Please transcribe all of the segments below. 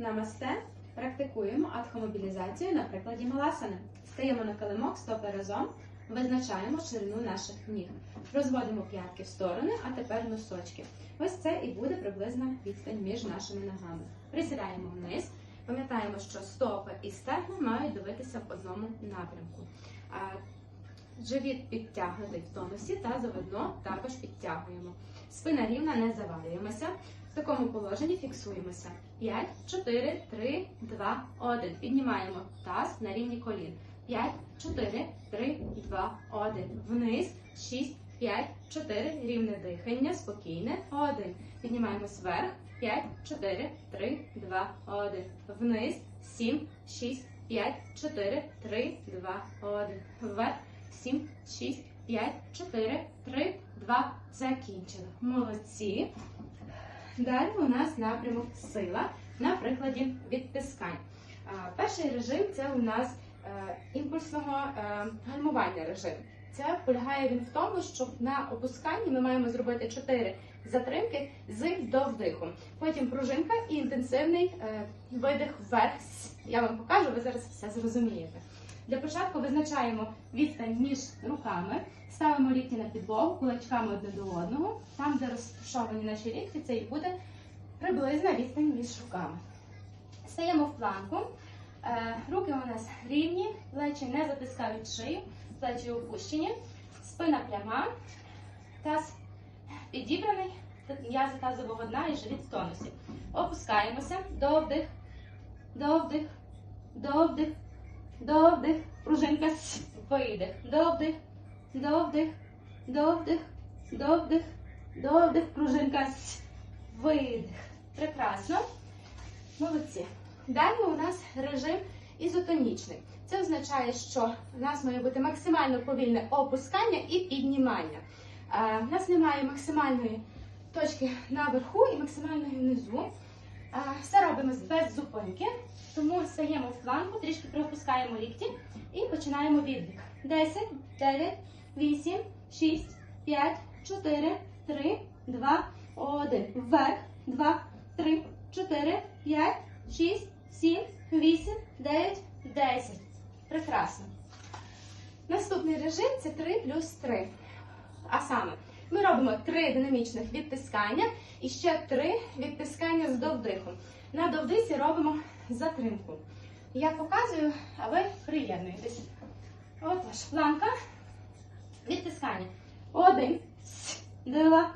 Намасте. Практикуємо адхомобілізацію на прикладі маласани. Стаємо на килимок стопи разом, визначаємо ширину наших ніг. Розводимо п'ятки в сторони, а тепер носочки. Ось це і буде приблизна відстань між нашими ногами. Присідаємо вниз. Пам'ятаємо, що стопи і стегна мають дивитися в одному напрямку. Живіт підтягнутий в тонусі та заведно також підтягуємо. Спина рівна, не завалюємося. В такому положенні фіксуємося. 5, 4, 3, 2, 1. Піднімаємо таз на рівні колін. 5, 4, 3, 2, 1. Вниз. 6, 5, 4. Рівне дихання. Спокійне. 1. Піднімаємось вверх. 5, 4, 3, 2, 1. Вниз. 7, 6, 5, 4, 3, 2, 1. Вверх. 7, 6, 5, 4, 3, 2. Закінчили. Молодці. Далі у нас напрямок сила на прикладі відтискань. Перший режим це у нас е, імпульсного е, гальмування режим. Це полягає він в тому, що на опусканні ми маємо зробити 4 затримки з до вдиху. Потім пружинка і інтенсивний е, видих вверх. Я вам покажу, ви зараз все зрозумієте. Для початку визначаємо відстань між руками, ставимо лікті на підлогу, кулачками одне до одного. Там, де розташовані наші лікті, це і буде приблизна відстань між руками. Стаємо в планку. Е, Руки у нас рівні, плечі не затискають шию, плечі опущені, спина пряма, таз підібраний, м'язи тазового дна і живіт в тонусі. Опускаємося, довдих, довдих, довдих, довдих, пружинка, видих, довдих, довдих, довдих, довдих, довдих, пружинка, видих. Прекрасно. Молодці. Далі у нас режим ізотонічний. Це означає, що у нас має бути максимально повільне опускання і піднімання. У нас немає максимальної точки наверху і максимальної внизу. Все робимо без зупинки, тому стаємо в планку, трішки приопускаємо лікті і починаємо віддих. 10, 9, 8, 6, 5, 4, 3, 2, 1. Вверх. 2, 3, 4, 5, 6, 7, 8, 9, 10. Прекрасно. Наступний режим це 3 плюс 3. А саме, ми робимо 3 динамічних відтискання і ще 3 відтискання з довдихом. На довдисі робимо затримку. Я показую, а ви приєднуєтесь. Отож, планка. Відтискання. Один, два,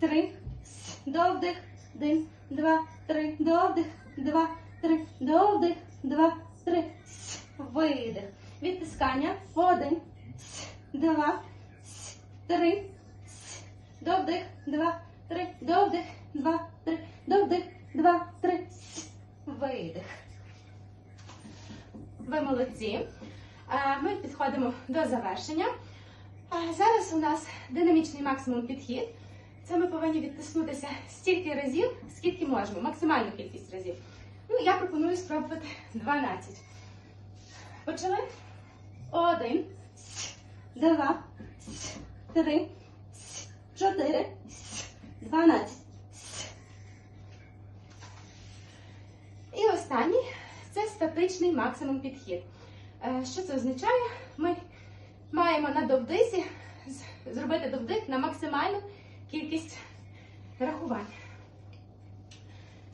три, довдих, один, два, три, довдих, два, три, довдих, два, три, видих. Відтискання. Один, два, три, довдих, два, три, довдих, два, три, довдих, два, три, видих. Ви молодці. Е, Ми підходимо до завершення. Зараз у нас динамічний максимум підхід. Це ми повинні відтиснутися стільки разів, скільки можемо, максимальну кількість разів. Ну, я пропоную спробувати 12. Почали? Один, два, три, чотири, дванадцять. І останній це максимум підхід. Е, Що це означає? Ми маємо на довдисі зробити довдих на максимальну кількість рахувань.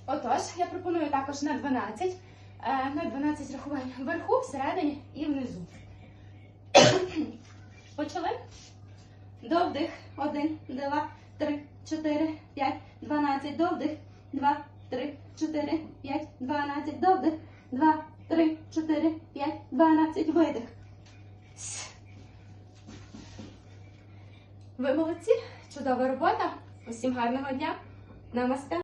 Отож, я пропоную також на 12, е, на 12 рахувань вверху, всередині і внизу. Почали? Довдих. 1, 2, 3, 4, 5, 12. Довдих. 2, 3, 4, 5, 12. Довдих. 2, 3, 4, 5, 12. Видих. Ви молодці. Чудова робота. Усім гарного дня. Намасте.